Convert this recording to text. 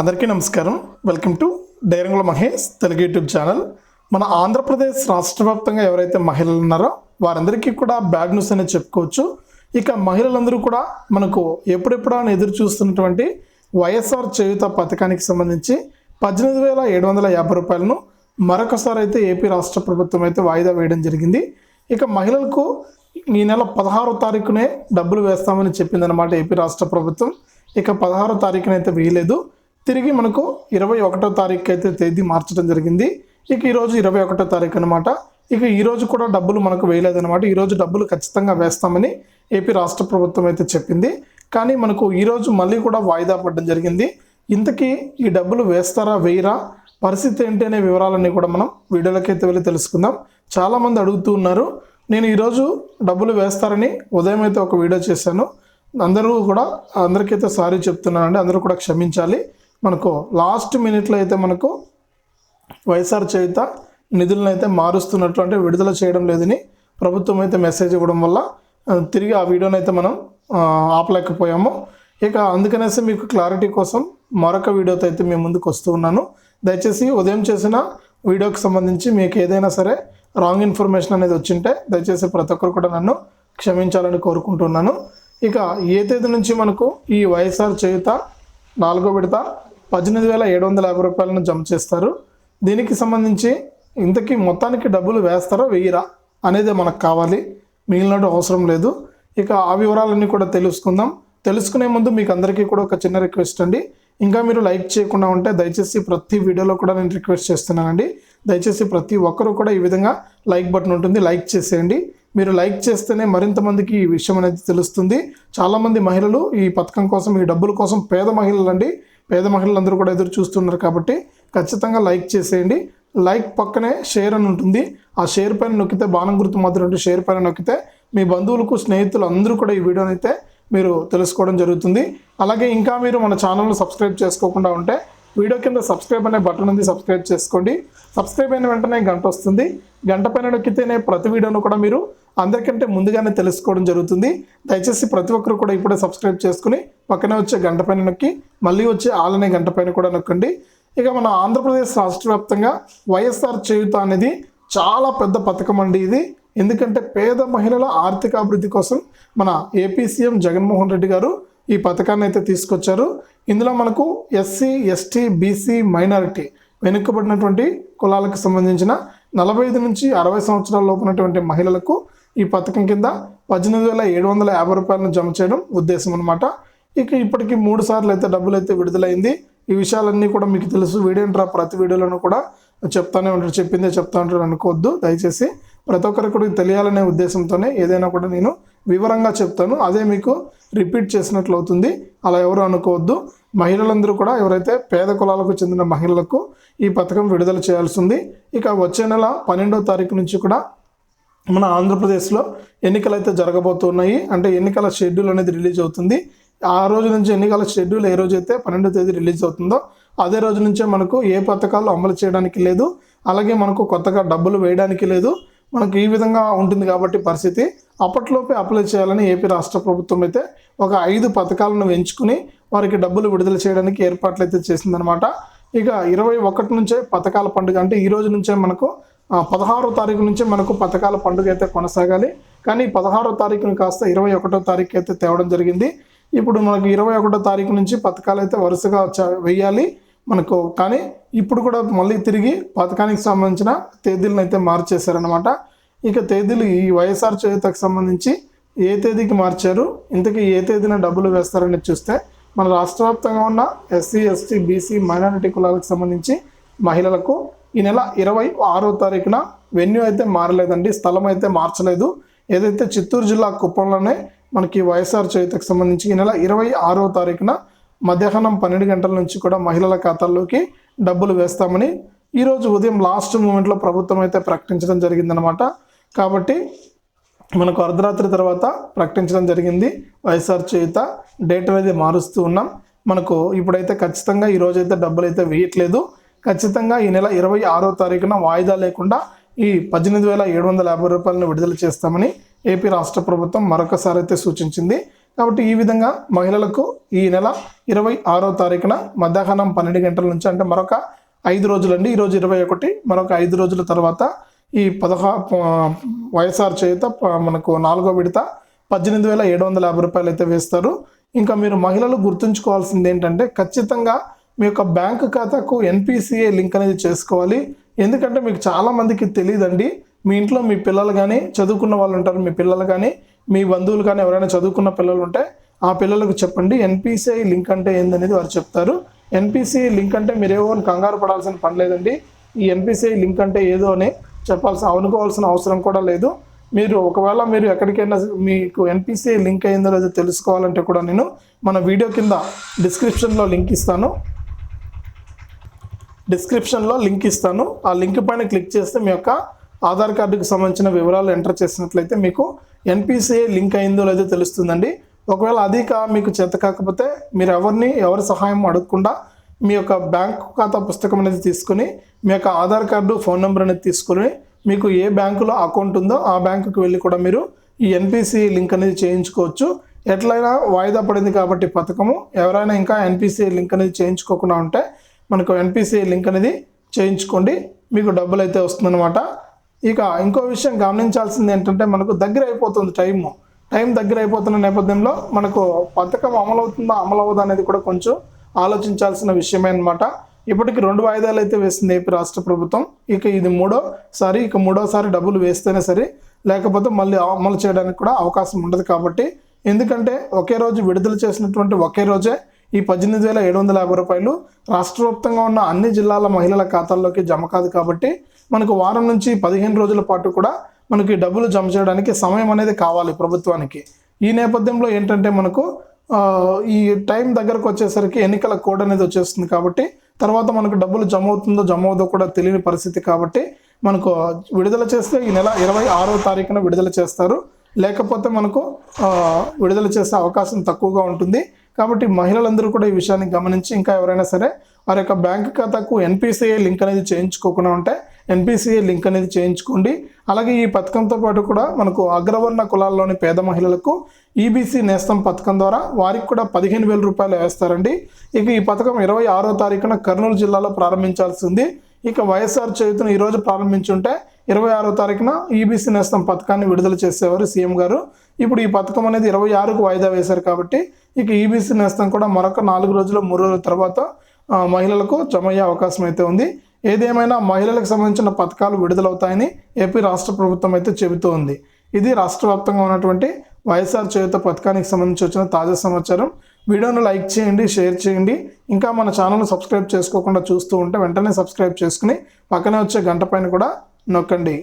అందరికీ నమస్కారం. Welcome to Dairangula Mahesh Telugu YouTube channel. మన ఆంధ్రప్రదేశ్ రాష్ట్ర వ్యాప్తంగా ఎవరైతే మహిళలు ఉన్నారో వారందరికీ కూడా బ్యాడ్ న్యూస్ అనేది చెప్పుకోవచ్చు. ఇక మహిళలందరూ కూడా మనకు ఎప్పుడెప్పుడు ఎదురు చూస్తున్నటువంటి వైఎస్ఆర్ చేయుత పథకానికి సంబంధించి పద్దెనిమిది వేల ఏడు వందల యాభై రూపాయలను మరొకసారి అయితే ఏపీ రాష్ట్ర ప్రభుత్వం అయితే వాయిదా వేయడం జరిగింది. ఇక మహిళలకు ఈ నెల పదహారో తారీఖునే డబ్బులు వేస్తామని చెప్పిందనమాట ఏపీ రాష్ట్ర ప్రభుత్వం. ఇక పదహారో తారీఖునైతే వేయలేదు తిరిగి మనకు ఇరవై ఒకటో తారీఖు అయితే తేదీ మార్చడం జరిగింది. ఇక ఈరోజు ఇరవై ఒకటో తారీఖు అనమాట ఇక ఈరోజు కూడా డబ్బులు మనకు వేయలేదన్నమాట. ఈరోజు డబ్బులు ఖచ్చితంగా వేస్తామని ఏపీ రాష్ట్ర ప్రభుత్వం అయితే చెప్పింది. కానీ మనకు ఈరోజు మళ్ళీ కూడా వాయిదా పడడం జరిగింది. ఇంతకీ ఈ డబ్బులు వేస్తారా వేయరా? పరిస్థితి ఏంటి అనే వివరాలన్నీ కూడా మనం వీడియోలోకి వెళ్ళి తెలుసుకుందాం. చాలామంది అడుగుతూ ఉన్నారు నేను ఈరోజు డబ్బులు వేస్తారని ఉదయం అయితే ఒక వీడియో చేశాను. అందరూ కూడా అందరికైతే సారీ చెప్తున్నానండి. అందరూ కూడా క్షమించాలి. మనకు లాస్ట్ మినిట్లో అయితే మనకు వైఎస్ఆర్ చేయుత నిధులను అయితే మారుస్తున్నట్లు అంటే విడుదల చేయడం లేదని ప్రభుత్వం అయితే మెసేజ్ ఇవ్వడం వల్ల తిరిగి ఆ వీడియోని అయితే మనం ఆపలేకపోయాము. ఇక అందుకనేసి మీకు క్లారిటీ కోసం మరొక వీడియోతో అయితే మేము ముందుకు వస్తూ ఉన్నాను. దయచేసి ఉదయం చేసిన వీడియోకి సంబంధించి మీకు ఏదైనా సరే రాంగ్ ఇన్ఫర్మేషన్ అనేది వచ్చింటే దయచేసి ప్రతి ఒక్కరు కూడా నన్ను క్షమించాలని కోరుకుంటున్నాను. ఇక ఏ తేదీ నుంచి మనకు ఈ వైఎస్ఆర్ చేయుత నాలుగో విడత పద్దెనిమిది వేల ఏడు వందల యాభై రూపాయలను జమ చేస్తారు. దీనికి సంబంధించి ఇంతకీ మొత్తానికి డబ్బులు వేస్తారా వెయ్యరా అనేది మనకు కావాలి. మిగిలినట్టు అవసరం లేదు. ఇక ఆ వివరాలన్నీ కూడా తెలుసుకుందాం. తెలుసుకునే ముందు మీకు అందరికీ కూడా ఒక చిన్న రిక్వెస్ట్ అండి. ఇంకా మీరు లైక్ చేయకుండా ఉంటే దయచేసి ప్రతి వీడియోలో కూడా నేను రిక్వెస్ట్ చేస్తున్నానండి. దయచేసి ప్రతి ఒక్కరూ కూడా ఈ విధంగా లైక్ బటన్ ఉంటుంది. లైక్ చేసేయండి. మీరు లైక్ చేస్తేనే మరింత మందికి ఈ విషయం అనేది తెలుస్తుంది. చాలామంది మహిళలు ఈ పథకం కోసం ఈ డబ్బుల కోసం పేద మహిళలు అండి పేద మహిళలందరూ కూడా ఎదురు చూస్తున్నారు కాబట్టి ఖచ్చితంగా లైక్ చేసేయండి. లైక్ పక్కనే షేర్ అని ఉంటుంది. ఆ షేర్ పైన నొక్కితే బాణం గుర్తు మాత్రం షేర్ పైన నొక్కితే మీ బంధువులకు స్నేహితులు అందరూ కూడా ఈ వీడియోని అయితే మీరు తెలుసుకోవడం జరుగుతుంది. అలాగే ఇంకా మీరు మన ఛానల్ను సబ్స్క్రైబ్ చేసుకోకుండా ఉంటే వీడియో కింద సబ్స్క్రైబ్ అనే బటన్ ఉంది సబ్స్క్రైబ్ చేసుకోండి. సబ్స్క్రైబ్ అయిన వెంటనే గంట వస్తుంది. గంట పైన నొక్కితేనే ప్రతి వీడియోను కూడా మీరు అందరికంటే ముందుగానే తెలుసుకోవడం జరుగుతుంది. దయచేసి ప్రతి ఒక్కరు కూడా ఇప్పుడే సబ్స్క్రైబ్ చేసుకుని పక్కనే వచ్చే గంట పైన నొక్కి మళ్ళీ వచ్చే ఆలనే గంట పైన కూడా నొక్కండి. ఇక మన ఆంధ్రప్రదేశ్ రాష్ట్ర వ్యాప్తంగా వైఎస్ఆర్ చేయుత అనేది చాలా పెద్ద పథకం అండి ఇది. ఎందుకంటే పేద మహిళల ఆర్థిక అభివృద్ధి కోసం మన ఏపీ సీఎం జగన్మోహన్ రెడ్డి గారు ఈ పథకాన్ని అయితే తీసుకొచ్చారు. ఇందులో మనకు ఎస్సీ ఎస్టీ బీసీ మైనారిటీ వెనుకబడినటువంటి కులాలకు సంబంధించిన నలభై ఐదు నుంచి అరవై సంవత్సరాల లోపునటువంటి మహిళలకు ఈ పథకం కింద పద్దెనిమిది వేల ఏడు వందల యాభై రూపాయలను జమ చేయడం ఉద్దేశం అనమాట ఇక ఇప్పటికి మూడు సార్లు అయితే డబ్బులు అయితే విడుదలైంది. ఈ విషయాలన్నీ కూడా మీకు తెలుసు. వీడియో డ్రా ప్రతి వీడియోలోనూ కూడా చెప్తానే ఉంటారు. చెప్పిందే చెప్తా ఉంటారు అనుకోవద్దు. దయచేసి ప్రతి ఒక్కరికి కూడా తెలియాలనే ఉద్దేశంతోనే ఏదైనా కూడా నేను వివరంగా చెప్తాను. అదే మీకు రిపీట్ చేసినట్లు అవుతుంది. అలా ఎవరు అనుకోవద్దు. మహిళలందరూ కూడా ఎవరైతే పేద కులాలకు చెందిన మహిళలకు ఈ పథకం విడుదల చేయాల్సి ఉంది. ఇక వచ్చే నెల పన్నెండో తారీఖు నుంచి కూడా మన ఆంధ్రప్రదేశ్లో ఎన్నికలు అయితే జరగబోతున్నాయి అంటే ఎన్నికల షెడ్యూల్ అనేది రిలీజ్ అవుతుంది. ఆ రోజు నుంచి ఎన్నికల షెడ్యూల్ ఏ రోజు అయితే పన్నెండో తేదీ రిలీజ్ అవుతుందో అదే రోజు నుంచే మనకు ఏ పథకాలు అమలు చేయడానికి లేదు. అలాగే మనకు కొత్తగా డబ్బులు వేయడానికి లేదు. మనకు ఈ విధంగా ఉంటుంది కాబట్టి పరిస్థితి. అప్పట్లోపే అప్లై చేయాలని ఏపీ రాష్ట్ర ప్రభుత్వం అయితే ఒక ఐదు పథకాలను ఎంచుకుని వారికి డబ్బులు విడుదల చేయడానికి ఏర్పాట్లు అయితే చేసిందనమాట. ఇక ఇరవై ఒకటి నుంచే పథకాల పండుగ అంటే ఈ రోజు నుంచే మనకు పదహారో తారీఖు నుంచి మనకు పథకాల పండుగ అయితే కొనసాగాలి. కానీ పదహారో తారీఖును కాస్త ఇరవై ఒకటో తారీఖు అయితే తేవడం జరిగింది. ఇప్పుడు మనకు ఇరవై ఒకటో తారీఖు నుంచి పథకాలు అయితే వరుసగా వేయాలి వెయ్యాలి మనకు. కానీ ఇప్పుడు కూడా మళ్ళీ తిరిగి పథకానికి సంబంధించిన తేదీలను అయితే మార్చేశారనమాట ఇక తేదీలు ఈ వైఎస్ఆర్ చేతకు సంబంధించి ఏ తేదీకి మార్చారు ఇంతకీ ఏ తేదీన డబ్బులు వేస్తారని చూస్తే మన రాష్ట్ర వ్యాప్తంగా ఉన్న ఎస్సీ ఎస్టీ బీసీ మైనారిటీ కులాలకు సంబంధించి మహిళలకు ఈ నెల ఇరవై ఆరో తారీఖున వెన్యూ అయితే మారలేదండి స్థలం అయితే మార్చలేదు. ఏదైతే చిత్తూరు జిల్లా కుప్పంలోనే మనకి వైఎస్ఆర్ చేతికి సంబంధించి ఈ నెల ఇరవై ఆరో తారీఖున మధ్యాహ్నం పన్నెండు గంటల నుంచి కూడా మహిళల ఖాతాల్లోకి డబ్బులు వేస్తామని ఈరోజు ఉదయం లాస్ట్ మూమెంట్లో ప్రభుత్వం అయితే ప్రకటించడం జరిగిందనమాట కాబట్టి మనకు అర్ధరాత్రి తర్వాత ప్రకటించడం జరిగింది. వైఎస్ఆర్ చేయుత డేట్ అనేది మారుస్తూ ఉన్నాం. మనకు ఇప్పుడైతే ఖచ్చితంగా ఈరోజైతే డబ్బులు అయితే వేయట్లేదు. ఖచ్చితంగా ఈ నెల ఇరవై ఆరో తారీఖున వాయిదా లేకుండా ఈ పద్దెనిమిది వేల ఏడు వందల యాభై రూపాయలను విడుదల చేస్తామని ఏపీ రాష్ట్ర ప్రభుత్వం మరొకసారి అయితే సూచించింది. కాబట్టి ఈ విధంగా మహిళలకు ఈ నెల ఇరవై ఆరో తారీఖున మధ్యాహ్నం పన్నెండు గంటల నుంచి అంటే మరొక ఐదు రోజులండి. ఈరోజు ఇరవై ఒకటి మరొక ఐదు రోజుల తర్వాత ఈ పదహా వైఎస్ఆర్ చేత మనకు నాలుగో విడత పద్దెనిమిది వేల ఏడు వందల యాభై రూపాయలు అయితే వేస్తారు. ఇంకా మీరు మహిళలు గుర్తుంచుకోవాల్సింది ఏంటంటే ఖచ్చితంగా మీ యొక్క బ్యాంక్ ఖాతాకు ఎన్పిసిఏ లింక్ అనేది చేసుకోవాలి. ఎందుకంటే మీకు చాలామందికి తెలియదండి మీ ఇంట్లో మీ పిల్లలు కానీ చదువుకున్న వాళ్ళు ఉంటారు మీ పిల్లలు కానీ మీ బంధువులు కానీ ఎవరైనా చదువుకున్న పిల్లలు ఉంటే ఆ పిల్లలకు చెప్పండి. ఎన్పిసిఐ లింక్ అంటే ఏందనేది వారు చెప్తారు. ఎన్పిసిఐ లింక్ అంటే మీరేమో కంగారు పడాల్సిన పని లేదండి. ఈ ఎన్పిసిఐ లింక్ అంటే ఏదో అని చెప్పాల్సిన అనుకోవాల్సిన అవసరం కూడా లేదు. మీరు ఒకవేళ మీరు ఎక్కడికైనా మీకు ఎన్పిసిఐ లింక్ అయిందో లేదో తెలుసుకోవాలంటే కూడా నేను మన వీడియో కింద డిస్క్రిప్షన్లో లింక్ ఇస్తాను. డిస్క్రిప్షన్లో లింక్ ఇస్తాను. ఆ లింక్ పైన క్లిక్ చేస్తే మీ యొక్క ఆధార్ కార్డుకు సంబంధించిన వివరాలు ఎంటర్ చేసినట్లయితే మీకు ఎన్పిసిఐ లింక్ అయిందో లేదో తెలుస్తుందండి. ఒకవేళ అది కా మీకు చేత కాకపోతే మీరు ఎవరిని ఎవరి సహాయం అడగకుండా మీ యొక్క బ్యాంక్ ఖాతా పుస్తకం అనేది తీసుకుని మీ యొక్క ఆధార్ కార్డు ఫోన్ నెంబర్ అనేది తీసుకుని మీకు ఏ బ్యాంకులో అకౌంట్ ఉందో ఆ బ్యాంకుకి వెళ్ళి కూడా మీరు ఈ ఎన్పిసి లింక్ అనేది చేయించుకోవచ్చు. ఎట్లయినా వాయిదా పడింది కాబట్టి పథకము. ఎవరైనా ఇంకా ఎన్పిసిఐ లింక్ అనేది చేయించుకోకుండా ఉంటే మనకు ఎన్పిసి లింక్ అనేది చేయించుకోండి. మీకు డబ్బులు అయితే వస్తుందన్నమాట. ఇక ఇంకో విషయం గమనించాల్సింది ఏంటంటే మనకు దగ్గర అయిపోతుంది టైము. టైం దగ్గర అయిపోతున్న నేపథ్యంలో మనకు పథకం అమలవుతుందా అమలవుదా అనేది కూడా కొంచెం ఆలోచించాల్సిన విషయమే అనమాట ఇప్పటికి రెండు వాయిదాలు అయితే వేసింది ఏపీ రాష్ట్ర ప్రభుత్వం. ఇక ఇది మూడోసారి ఇక మూడోసారి డబ్బులు వేస్తేనే సరే లేకపోతే మళ్ళీ అమలు చేయడానికి కూడా అవకాశం ఉండదు కాబట్టి. ఎందుకంటే ఒకే రోజు విడుదల చేసినటువంటి ఒకే రోజే ఈ పద్దెనిమిది వేల ఏడు వందల యాభై రూపాయలు రాష్ట్ర వ్యాప్తంగా ఉన్న అన్ని జిల్లాల మహిళల ఖాతాల్లోకి జమ కాదు కాబట్టి మనకు వారం నుంచి పదిహేను రోజుల పాటు కూడా మనకి డబ్బులు జమ చేయడానికి సమయం అనేది కావాలి ప్రభుత్వానికి. ఈ నేపథ్యంలో ఏంటంటే మనకు ఈ టైం దగ్గరకు వచ్చేసరికి ఎన్నికల కోడ్ అనేది వచ్చేస్తుంది కాబట్టి తర్వాత మనకు డబ్బులు జమ అవుతుందో జమ అవుదో కూడా తెలియని పరిస్థితి కాబట్టి మనకు విడుదల చేస్తే ఈ నెల ఇరవై ఆరో తారీఖున విడుదల చేస్తారు. లేకపోతే మనకు విడుదల చేసే అవకాశం తక్కువగా ఉంటుంది. కాబట్టి మహిళలందరూ కూడా ఈ విషయాన్ని గమనించి ఇంకా ఎవరైనా సరే వారి యొక్క బ్యాంక్ ఖాతాకు ఎన్పిసిఐ లింక్ అనేది చేయించుకోకుండా ఉంటే ఎన్పిసిఐ లింక్ అనేది చేయించుకోండి. అలాగే ఈ పథకంతో పాటు కూడా మనకు అగ్రవర్ణ కులాల్లోని పేద మహిళలకు ఈబీసీ నేస్తం పథకం ద్వారా వారికి కూడా పదిహేను వేల రూపాయలు వేస్తారండి. ఇక ఈ పథకం ఇరవై ఆరో తారీఖున కర్నూలు జిల్లాలో ప్రారంభించాల్సింది ఇక వైఎస్ఆర్ చేతును ఈరోజు ప్రారంభించుంటే ఇరవై ఆరో తారీఖున ఈబీసీ నేస్తం పథకాన్ని విడుదల చేసేవారు సీఎం గారు. ఇప్పుడు ఈ పథకం అనేది ఇరవై ఆరుకు వాయిదా వేశారు కాబట్టి ఇక ఈబీసీ నేస్తం కూడా మరొక నాలుగు రోజులు మూడు రోజుల తర్వాత మహిళలకు జమ అయ్యే అవకాశం అయితే ఉంది. ఏదేమైనా మహిళలకు సంబంధించిన పథకాలు విడుదలవుతాయని ఏపీ రాష్ట్ర ప్రభుత్వం అయితే చెబుతూ ఉంది. ఇది రాష్ట్ర వ్యాప్తంగా ఉన్నటువంటి వైఎస్ఆర్ చేయుత పథకానికి సంబంధించి వచ్చిన తాజా సమాచారం. వీడియోను లైక్ చేయండి షేర్ చేయండి. ఇంకా మన ఛానల్ సబ్స్క్రైబ్ చేసుకోకుండా చూస్తూ ఉంటే వెంటనే సబ్స్క్రైబ్ చేసుకుని పక్కనే వచ్చే గంట పైన కూడా నొక్కండి.